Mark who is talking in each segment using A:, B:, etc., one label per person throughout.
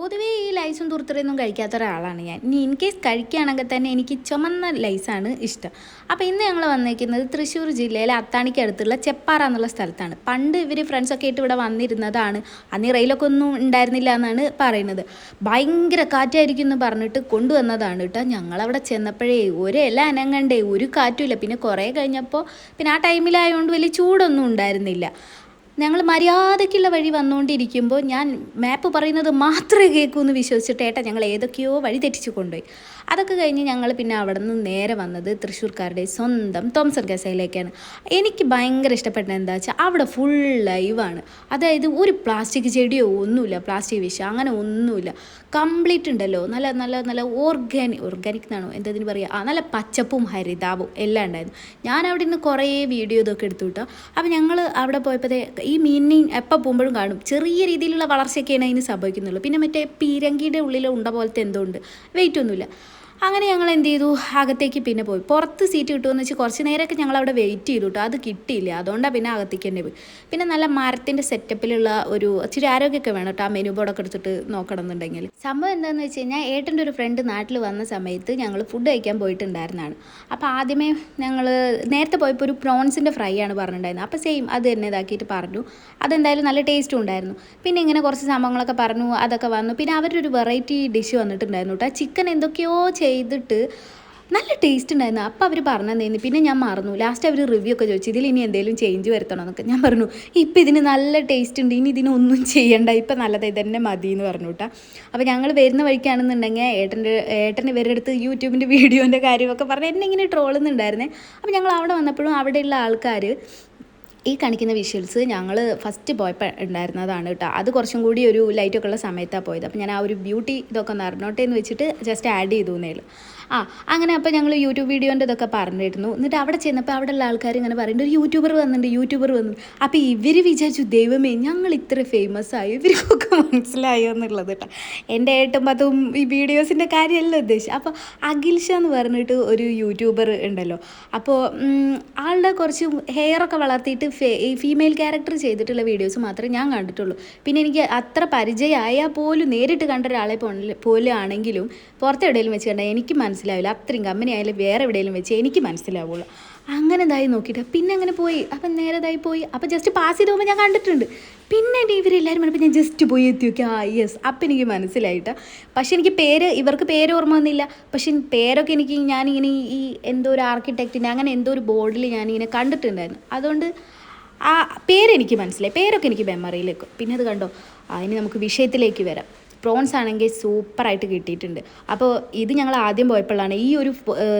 A: പൊതുവേ ഈ ലൈസും തുർത്തുറയൊന്നും കഴിക്കാത്ത ഒരാളാണ് ഞാൻ. ഇനി ഇൻ കേസ് കഴിക്കുകയാണെങ്കിൽ തന്നെ എനിക്ക് ചുമന്ന ലൈസാണ് ഇഷ്ടം. അപ്പോൾ ഇന്ന് ഞങ്ങൾ വന്നിരിക്കുന്നത് തൃശ്ശൂർ ജില്ലയിലെ അത്താണിക്കടുത്തുള്ള ചെപ്പാറ എന്നുള്ള സ്ഥലത്താണ്. പണ്ട് ഇവർ ഫ്രണ്ട്സൊക്കെ ആയിട്ട് ഇവിടെ വന്നിരുന്നതാണ്. അന്ന് റെയിലൊക്കെ ഒന്നും ഉണ്ടായിരുന്നില്ല എന്നാണ് പറയുന്നത്. ഭയങ്കര കാറ്റായിരിക്കും എന്ന് പറഞ്ഞിട്ട് കൊണ്ടുവന്നതാണ് കേട്ടോ. ഞങ്ങളവിടെ ചെന്നപ്പോഴേ ഒരു ഇല അനങ്ങണ്ടേ ഒരു കാറ്റുമില്ല. പിന്നെ കുറേ കഴിഞ്ഞപ്പോൾ പിന്നെ ആ ടൈമിലായതുകൊണ്ട് വലിയ ചൂടൊന്നും ഉണ്ടായിരുന്നില്ല. ഞങ്ങൾ മര്യാദയ്ക്കുള്ള വഴി വന്നുകൊണ്ടിരിക്കുമ്പോൾ ഞാൻ മാപ്പ് പറയുന്നത് മാത്രമേ കേൾക്കൂ എന്ന് വിശ്വസിച്ചിട്ട് ഏട്ടാ ഞങ്ങൾ ഏതൊക്കെയോ വഴി തെറ്റിച്ചു കൊണ്ടുപോയി. അതൊക്കെ കഴിഞ്ഞ് ഞങ്ങൾ പിന്നെ അവിടെ നിന്ന് നേരെ വന്നത് തൃശ്ശൂർക്കാരുടെ സ്വന്തം തോംസൺ കസയിലേക്കാണ് എനിക്ക് ഭയങ്കര ഇഷ്ടപ്പെട്ടത് എന്താ വെച്ചാൽ അവിടെ ഫുൾ ലൈവാണ് അതായത് ഒരു പ്ലാസ്റ്റിക് ചെടിയോ ഒന്നുമില്ല പ്ലാസ്റ്റിക് വിഷയം അങ്ങനെ ഒന്നുമില്ല. കംപ്ലീറ്റ് ഉണ്ടല്ലോ. നല്ല നല്ല നല്ല ഓർഗാനിക് ഓർഗാനിക് എന്നാണോ? എന്തതിന് പറയുക ആ നല്ല പച്ചപ്പും ഹരിതാവും എല്ലാം ഉണ്ടായിരുന്നു. ഞാൻ അവിടെ നിന്ന് കുറേ വീഡിയോ ഇതൊക്കെ എടുത്തു കിട്ടോ. അപ്പോൾ ഞങ്ങൾ അവിടെ പോയപ്പോഴത്തേ ഈ മീനിനെ എപ്പോൾ പോകുമ്പോഴും കാണും. ചെറിയ രീതിയിലുള്ള വളർച്ചയൊക്കെയാണ് അതിന് സംഭവിക്കുന്നുള്ളൂ. പിന്നെ മറ്റേ പീരങ്കിയുടെ ഉള്ളിൽ ഉണ്ട പോലത്തെ എന്തോ ഉണ്ട്. വെയിറ്റ് ഒന്നുമില്ല. അങ്ങനെ ഞങ്ങൾ എന്ത് ചെയ്തു അകത്തേക്ക് പിന്നെ പോയി. പുറത്ത് സീറ്റ് കിട്ടുമെന്ന് വെച്ചാൽ കുറച്ച് നേരമൊക്കെ ഞങ്ങൾ അവിടെ വെയിറ്റ് ചെയ്തു കേട്ടോ അത് കിട്ടിയില്ല. അതുകൊണ്ടാണ് പിന്നെ അകത്തേക്ക് തന്നെ പോയി. പിന്നെ നല്ല മരത്തിന്റെ സെറ്റപ്പിലുള്ള ഒരു ഇച്ചിരി ആരോഗ്യമൊക്കെ വേണം കേട്ടോ ആ മെനു ബോർഡൊക്കെ എടുത്തിട്ട് നോക്കണം എന്നുണ്ടെങ്കിൽ സംഭവം എന്താണെന്ന് വെച്ച് കഴിഞ്ഞാൽ ഏട്ടന്റെ ഒരു ഫ്രണ്ട് നാട്ടിൽ വന്ന സമയത്ത് ഞങ്ങൾ ഫുഡ് കഴിക്കാൻ പോയിട്ടുണ്ടായിരുന്നതാണ്. അപ്പോൾ ആദ്യമേ ഞങ്ങൾ നേരത്തെ പോയപ്പോൾ ഒരു പ്രോൺസിന്റെ ഫ്രൈ ആണ് പറഞ്ഞിട്ടുണ്ടായിരുന്നത്. അപ്പോൾ സെയിം അത് തന്നെ ഇതാക്കിയിട്ട് പറഞ്ഞു. അതെന്തായാലും നല്ല ടേസ്റ്റും ഉണ്ടായിരുന്നു. പിന്നെ ഇങ്ങനെ കുറച്ച് സംഭവങ്ങളൊക്കെ പറഞ്ഞു അതൊക്കെ വന്നു. പിന്നെ അവരുടെ ഒരു വെറൈറ്റി ഡിഷ് വന്നിട്ടുണ്ടായിരുന്നു കേട്ടോ ചിക്കൻ എന്തൊക്കെയോ ചെയ്തിട്ട് നല്ല ടേസ്റ്റ് ഉണ്ടായിരുന്നു. അപ്പോൾ അവർ പറഞ്ഞതേന്ന് പിന്നെ ഞാൻ മറന്നു. ലാസ്റ്റ് അവർ റിവ്യൂ ഒക്കെ ചോദിച്ചു. ഇതിൽ ഇനി എന്തെങ്കിലും ചേഞ്ച് വരുത്തണം എന്നൊക്കെ ഞാൻ പറഞ്ഞു ഇപ്പം ഇതിന് നല്ല ടേസ്റ്റ് ഉണ്ട്. ഇനി ഇതിനൊന്നും ചെയ്യണ്ട. ഇപ്പം നല്ലത് ഇതന്നെ മതി എന്ന് പറഞ്ഞു കേട്ടോ അപ്പോൾ ഞങ്ങൾ വരുന്ന വഴിക്കാണെന്നുണ്ടെങ്കിൽ ഏട്ടന്റെ ഏട്ടൻ ഇവരുടെ അടുത്ത് യൂട്യൂബിന്റെ വീഡിയോന്റെ കാര്യമൊക്കെ പറഞ്ഞ് എന്നെ ഇങ്ങനെ ട്രോളുന്നുണ്ടായിരുന്നേ അപ്പോൾ ഞങ്ങൾ അവിടെ വന്നപ്പോഴും അവിടെയുള്ള ആൾക്കാർ ഈ കാണിക്കുന്ന വിഷ്വൽസ് ഞങ്ങൾ ഫസ്റ്റ് പോയപ്പോൾ ഉണ്ടായിരുന്നതാണ് കേട്ടോ. അത് കുറച്ചും കൂടി ഒരു ലൈറ്റൊക്കെ ഉള്ള സമയത്താണ് പോയത്. അപ്പോൾ ഞാൻ ആ ഒരു ബ്യൂട്ടി ഇതൊക്കെ ഒന്ന് അറിഞ്ഞോട്ടെ എന്ന് വെച്ചിട്ട് ജസ്റ്റ് ആഡ് ചെയ്തു എന്നേ ആ അങ്ങനെ അപ്പോൾ ഞങ്ങൾ യൂട്യൂബ് വീഡിയോന്റെ ഇതൊക്കെ പറഞ്ഞിരുന്നു. എന്നിട്ട് അവിടെ ചെന്നപ്പോൾ അവിടെയുള്ള ആൾക്കാർ ഇങ്ങനെ പറയുന്നുണ്ട് ഒരു യൂട്യൂബർ വന്നിട്ടുണ്ട് യൂട്യൂബർ വന്നു അപ്പോൾ ഇവർ വിചാരിച്ചു ദൈവമേ ഞങ്ങൾ ഇത്ര ഫേമസ് ആയി? ഇവർക്കൊക്കെ മനസ്സിലായോ എന്നുള്ളത് കേട്ടോ. എന്റെ ഏട്ടും അതും ഈ വീഡിയോസിന്റെ കാര്യമല്ല ഉദ്ദേശിച്ചത്. അപ്പോൾ അഖിൽഷ എന്ന് പറഞ്ഞിട്ട് ഒരു യൂട്യൂബർ ഉണ്ടല്ലോ. അപ്പോൾ ആളുടെ കുറച്ച് ഹെയറൊക്കെ വളർത്തിയിട്ട് ഈ ഫീമെയിൽ ക്യാരക്ടർ ചെയ്തിട്ടുള്ള വീഡിയോസ് മാത്രമേ ഞാൻ കണ്ടിട്ടുള്ളൂ. പിന്നെ എനിക്ക് അത്ര പരിചയമായാൽ പോലും നേരിട്ട് കണ്ട ഒരാളെ പോലെ ആണെങ്കിലും പുറത്തെവിടെയെങ്കിലും വെച്ച് കണ്ടാൽ എനിക്ക് മനസ്സിലാവില്ല. അത്രയും കമ്പനി ആയാലും വേറെ എവിടെയെങ്കിലും വെച്ച് എനിക്ക് മനസ്സിലാവുള്ളൂ. അങ്ങനെ ഇതായി നോക്കിയിട്ട്. പിന്നെ അങ്ങനെ പോയി. അപ്പം നേരെ ഇതായി പോയി. അപ്പം ജസ്റ്റ് പാസ് ചെയ്ത് പോകുമ്പോൾ ഞാൻ കണ്ടിട്ടുണ്ട്. പിന്നെ ഇവരെല്ലാവരും പറഞ്ഞപ്പോൾ ഞാൻ ജസ്റ്റ് പോയി എത്തി നോക്കി. ആ യെസ് അപ്പം എനിക്ക് മനസ്സിലായിട്ടാ. പക്ഷെ എനിക്ക് പേര് ഇവർക്ക് പേര് ഓർമ്മ വന്നില്ല. പക്ഷേ പേരൊക്കെ എനിക്ക് ഞാനിങ്ങനെ ഈ എന്തോ ഒരു ആർക്കിടെക്റ്റിന്റെ അങ്ങനെ എന്തോ ഒരു ബോർഡിൽ ഞാനിങ്ങനെ കണ്ടിട്ടുണ്ടായിരുന്നു. അതുകൊണ്ട് ആ പേരെനിക്ക് മനസ്സിലായി. പേരൊക്കെ എനിക്ക് മെമ്മറിയിലേക്ക് പിന്നെ അത് കണ്ടോ? അതിന് നമുക്ക് വിഷയത്തിലേക്ക് വരാം. പ്രോൺസ് ആണെങ്കിൽ സൂപ്പറായിട്ട് കിട്ടിയിട്ടുണ്ട്. അപ്പോൾ ഇത് ഞങ്ങൾ ആദ്യം പോയപ്പോഴാണ് ഈ ഒരു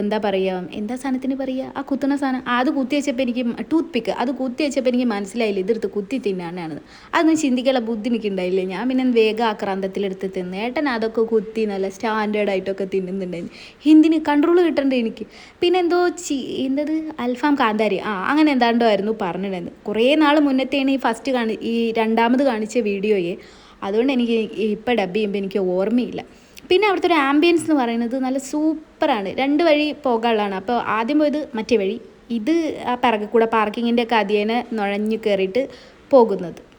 A: എന്താ പറയുക എന്താ സാധനത്തിന് പറയുക ആ കുത്തുന്ന സാധനം. അത് കുത്തി വെച്ചപ്പോൾ എനിക്ക് ടൂത്ത് പിക്ക് അത് കുത്തി വെച്ചപ്പോൾ എനിക്ക് മനസ്സിലായില്ല ഇതെടുത്ത് കുത്തി തിന്നാനാണ്. അതൊന്നും ചിന്തിക്കാനുള്ള ബുദ്ധി എനിക്ക് ഉണ്ടായില്ല. ഞാൻ പിന്നെ വേഗം ആക്രാന്തത്തിലെടുത്ത് തിന്ന്. ഏട്ടൻ അതൊക്കെ കുത്തി നല്ല സ്റ്റാൻഡേർഡ് ആയിട്ടൊക്കെ തിന്നുന്നുണ്ടായിരുന്നു. ഹിന്ദിന് കൺട്രോൾ കിട്ടണ്ടേ എനിക്ക്? പിന്നെ എന്തോ ചി എന്തത്? അൽഫാം കാന്താരി. ആ അങ്ങനെ എന്താണ്ടോ ആയിരുന്നു പറഞ്ഞിട്ടുണ്ടായിരുന്നു. കുറേ നാൾ മുന്നത്തെയാണ് ഈ ഫസ്റ്റ് കാണി ഈ രണ്ടാമത് കാണിച്ച വീഡിയോയെ. അതുകൊണ്ട് എനിക്ക് ഇപ്പം ഡബ് ചെയ്യുമ്പോൾ എനിക്ക് ഓർമ്മയില്ല. പിന്നെ അവിടുത്തെ ഒരു ആംബിയൻസ് എന്ന് പറയുന്നത് നല്ല സൂപ്പറാണ്. രണ്ട് വഴി പോകാനുള്ളതാണ്. അപ്പോൾ ആദ്യം പോയത് മറ്റേ വഴി. ഇത് ആ പിറകെ കൂടെ പാർക്കിങ്ങിന്റെ ഒക്കെ അധിയേനെ നുഴഞ്ഞു കയറിയിട്ട് പോകുന്നത്.